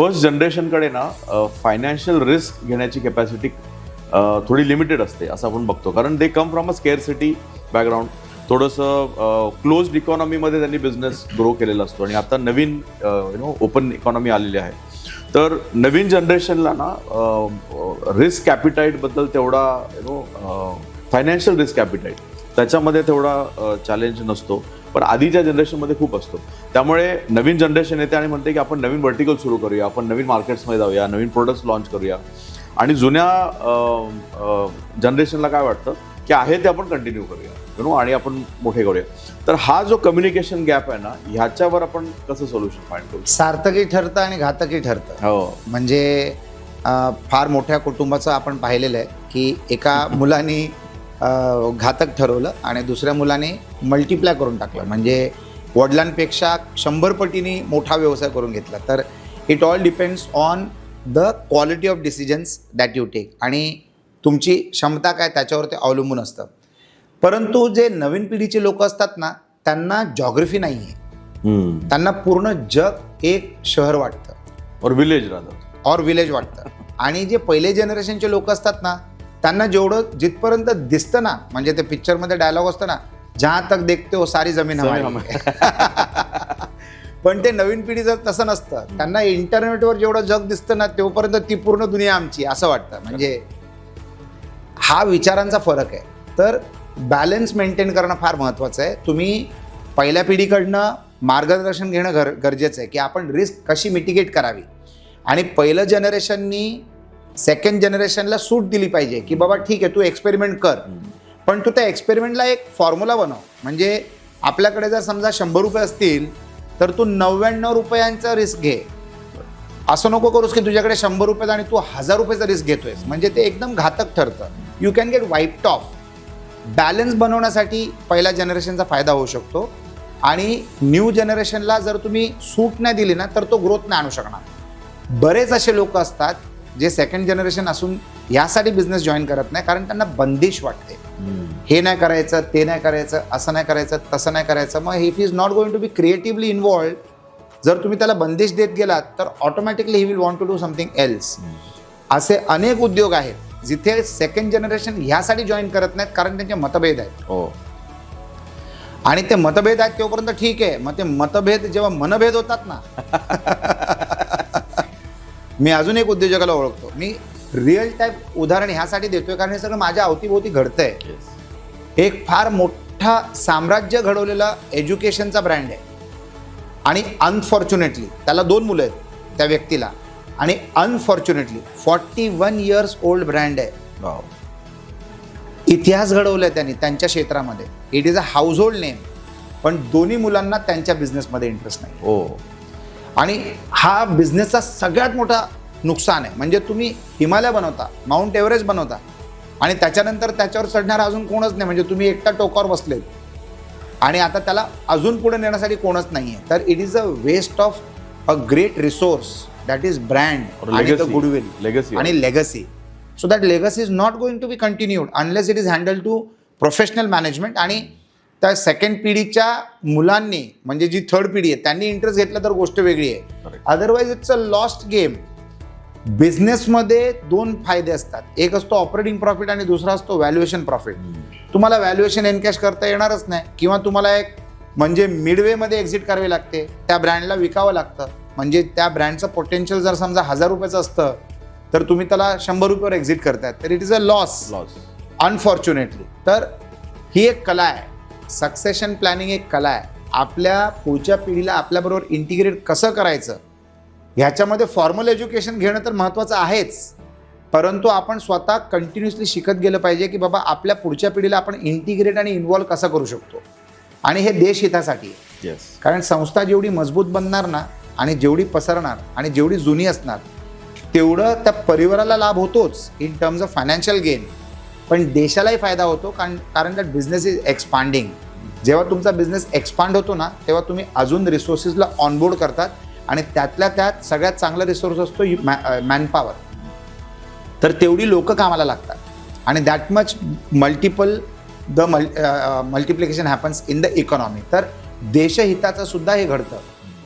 First जनरेशनकडे ना financial risk घेण्याची कॅपॅसिटी थोडी लिमिटेड असते असं आपण बघतो. कारण they come from a scarcity background थोडंसं क्लोज्ड इकॉनॉमीमध्ये त्यांनी बिझनेस ग्रो केलेला असतो. आणि आता नवीन यु नो ओपन इकॉनॉमी आलेली आहे. तर नवीन जनरेशनला ना रिस्क कॅपिटाईटबद्दल तेवढा यु नो फायनान्शियल रिस्क कॅपिटाईट त्याच्यामध्ये तेवढा चॅलेंज नसतो. पण आधीच्या जनरेशनमध्ये खूप असतो. त्यामुळे नवीन जनरेशन येते आणि म्हणते की आपण नवीन वर्टिकल सुरू करूया आपण नवीन मार्केट्समध्ये जाऊया नवीन प्रोडक्ट्स लॉन्च करूया. आणि जुन्या जनरेशनला काय वाटतं? की आहे ते आपण कंटिन्यू करूया यु नो आणि आपण मोठे करूया. तर हा जो कम्युनिकेशन गॅप आहे ना ह्याच्यावर आपण कसं सोल्युशन फाइंड करू सार्थकी ठरतं आणि घातकी ठरतं. हो. म्हणजे फार मोठ्या कुटुंबाचं आपण पाहिलेलं आहे की एका मुलाने घातक ठरवलं आणि दुसऱ्या मुलाने मल्टिप्लाय करून टाकलं. म्हणजे वडिलांपेक्षा शंभर पटीने मोठा व्यवसाय करून घेतला. तर it all depends on the quality of decisions that you take आणि तुमची क्षमता काय त्याच्यावर ते अवलंबून असतं. परंतु जे नवीन पिढीचे लोक असतात ना त्यांना जॉग्रफी नाही आहे त्यांना पूर्ण जग एक शहर वाटतं. और विलेज राहतात और विलेज वाटतं. आणि जे पहिले जनरेशनचे लोक असतात ना त्यांना जेवढं जिथपर्यंत दिसतं ना म्हणजे ते पिक्चरमध्ये डायलॉग असतं ना जहां तक देखते हो सारी जमीन हमारी. पण ते नवीन पिढीचं तसं नसतं त्यांना इंटरनेटवर जेवढं जग दिसतं ना तोपर्यंत ती पूर्ण दुनिया आमची असं वाटतं. म्हणजे हा विचारांचा फरक आहे. तर बॅलन्स मेंटेन करणं फार महत्त्वाचं आहे. तुम्ही पहिल्या पिढीकडनं मार्गदर्शन घेणं गर गरजेचं आहे की आपण रिस्क कशी मिटिगेट करावी. आणि पहिलं जनरेशननी सेकंड जनरेशनला सूट दिली पाहिजे की बाबा ठीक आहे तू एक्सपेरिमेंट कर. पण तू त्या एक्सपेरिमेंटला एक फॉर्म्युला बनव. म्हणजे आपल्याकडे जर समजा शंभर रुपये असतील तर तू नव्याण्णव रुपयांचा रिस्क घे. असं नको करूस की तुझ्याकडे शंभर रुपयाचा आणि तू हजार रुपयाचा रिस्क घेतोयस. म्हणजे ते एकदम घातक ठरतं. You can get wipe off balance बनवण्यासाठी पहिल्या जनरेशनचा फायदा होऊ शकतो. आणि न्यू जनरेशनला जर तुम्ही सूट नाही दिली ना तर तो ग्रोथ नाही आणू शकणार. बरेच असे लोक असतात जे सेकंड जनरेशन असून यासाठी बिझनेस जॉईन करत नाही कारण त्यांना बंदिश वाटते. हे नाही करायचं ते नाही करायचं असं नाही करायचं तसं नाही करायचं मग if is not going to be creatively involved जर तुम्ही त्याला बंदिश देत गेलात तर automatically he will want to do something else असे अनेक उद्योग आहेत जिथे सेकंड जनरेशन ह्यासाठी जॉईन करत नाहीत कारण त्यांचे मतभेद आहेत. हो. आणि ते मतभेद आहेत तोपर्यंत ठीक आहे मग ते मतभेद जेव्हा मनभेद होतात ना मी अजून एक उद्योजकाला ओळखतो. मी रिअल टाईप उदाहरण ह्यासाठी देतोय कारण हे सगळं माझ्या अवतीभोवती घडतंय. एक फार मोठा साम्राज्य घडवलेला एज्युकेशनचा ब्रँड आहे. आणि अनफॉर्च्युनेटली त्याला दोन मुलं आहेत त्या व्यक्तीला. आणि unfortunately forty one years old brand आहे. इतिहास घडवलाय त्यांनी त्यांच्या क्षेत्रामध्ये. It is a household name पण दोन्ही मुलांना त्यांच्या बिझनेसमध्ये इंटरेस्ट नाही. हो. आणि हा बिझनेसचा सगळ्यात मोठा नुकसान आहे. म्हणजे तुम्ही हिमालय बनवता माउंट एव्हरेस्ट बनवता आणि त्याच्यानंतर त्याच्यावर चढणारा अजून कोणच नाही. म्हणजे तुम्ही एकटा टोकावर बसलेत. आणि आता त्याला अजून पुढे नेण्यासाठी कोणच नाही आहे तर it is a waste of a great resource that is brand आणि. Goodwill Legacy. आणि legacy so that legacy is not going to be continued unless it is handle to professional management आणि त्या सेकंड पिढीच्या मुलांनी म्हणजे जी third पिढी आहे त्यांनी इंटरेस्ट घेतला तर गोष्ट वेगळी आहे. Otherwise it's a lost game बिझनेसमध्ये दोन फायदे असतात. एक असतो ऑपरेटिंग प्रॉफिट आणि दुसरा असतो व्हॅल्युएशन प्रॉफिट तुम्हाला व्हॅल्युएशन एनकॅश करता येणारच नाही. किंवा तुम्हाला एक म्हणजे मिडवेमध्ये एक्झिट करावी लागते. त्या ब्रँडला विकावं लागतं. म्हणजे त्या ब्रँडचं पोटेन्शियल जर समजा हजार रुपयाचं असतं तर तुम्ही त्याला शंभर रुपयावर एक्झिट करतायत तर it is a loss loss unfortunately तर ही एक कला आहे. सक्सेशन प्लॅनिंग एक कला आहे. आपल्या पुढच्या पिढीला आपल्याबरोबर इंटिग्रेट कसं करायचं? ह्याच्यामध्ये फॉर्मल एज्युकेशन घेणं तर महत्त्वाचं आहेच. परंतु आपण स्वतः कंटिन्युअसली शिकत गेलं पाहिजे की बाबा आपल्या पुढच्या पिढीला आपण इंटिग्रेट आणि इन्व्हॉल्व कसं करू शकतो? आणि हे देशहितासाठी येस कारण संस्था जेवढी मजबूत बनणार ना आणि जेवढी पसरणार आणि जेवढी जुनी असणार तेवढं त्या परिवाराला लाभ होतोच. In terms of financial gain पण देशालाही फायदा होतो कारण कारण दॅट बिझनेस इज एक्सपांडिंग जेव्हा तुमचा बिझनेस एक्सपांड होतो ना तेव्हा तुम्ही अजून रिसोर्सेसला ऑनबोर्ड करतात आणि त्यातल्या त्यात सगळ्यात चांगला रिसोर्स असतो मॅनपॉवर uh, तर तेवढी लोकं कामाला लागतात. आणि that much multiple the mul multiplication happens in the economy तर देशहिताचं सुद्धा हे घडतं.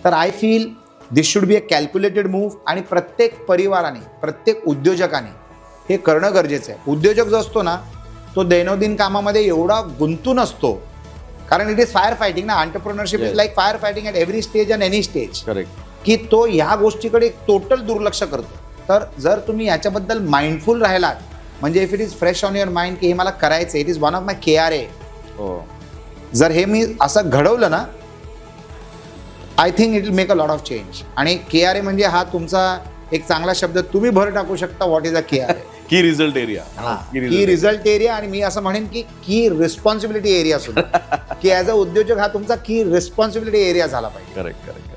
तर I feel this should be a calculated move आणि प्रत्येक परिवाराने प्रत्येक उद्योजकाने हे करणं गरजेचं आहे. उद्योजक जो असतो ना तो दैनंदिन कामामध्ये एवढा गुंतून असतो. कारण इट इज फायर फायटिंग ना entrepreneurship is. Like fire fighting at every stage and any stage correct की तो ह्या गोष्टीकडे टोटल दुर्लक्ष करतो. तर जर तुम्ही याच्याबद्दल माइंडफुल राहिलात म्हणजे if it is fresh on your mind की हे मला करायचं it is one of my K R A जर हे मी असं घडवलं ना I think it will make a lot of change आणि के आर ए म्हणजे हा तुमचा एक चांगला शब्द तुम्ही भर टाकू शकता what is a K R A key result area. Key result area. आणि मी असं म्हणेन की की रिस्पॉन्सिबिलिटी एरिया सुद्धा. की ॲज अ उद्योजक हा तुमचा की रिस्पॉन्सिबिलिटी एरिया झाला पाहिजे. Correct correct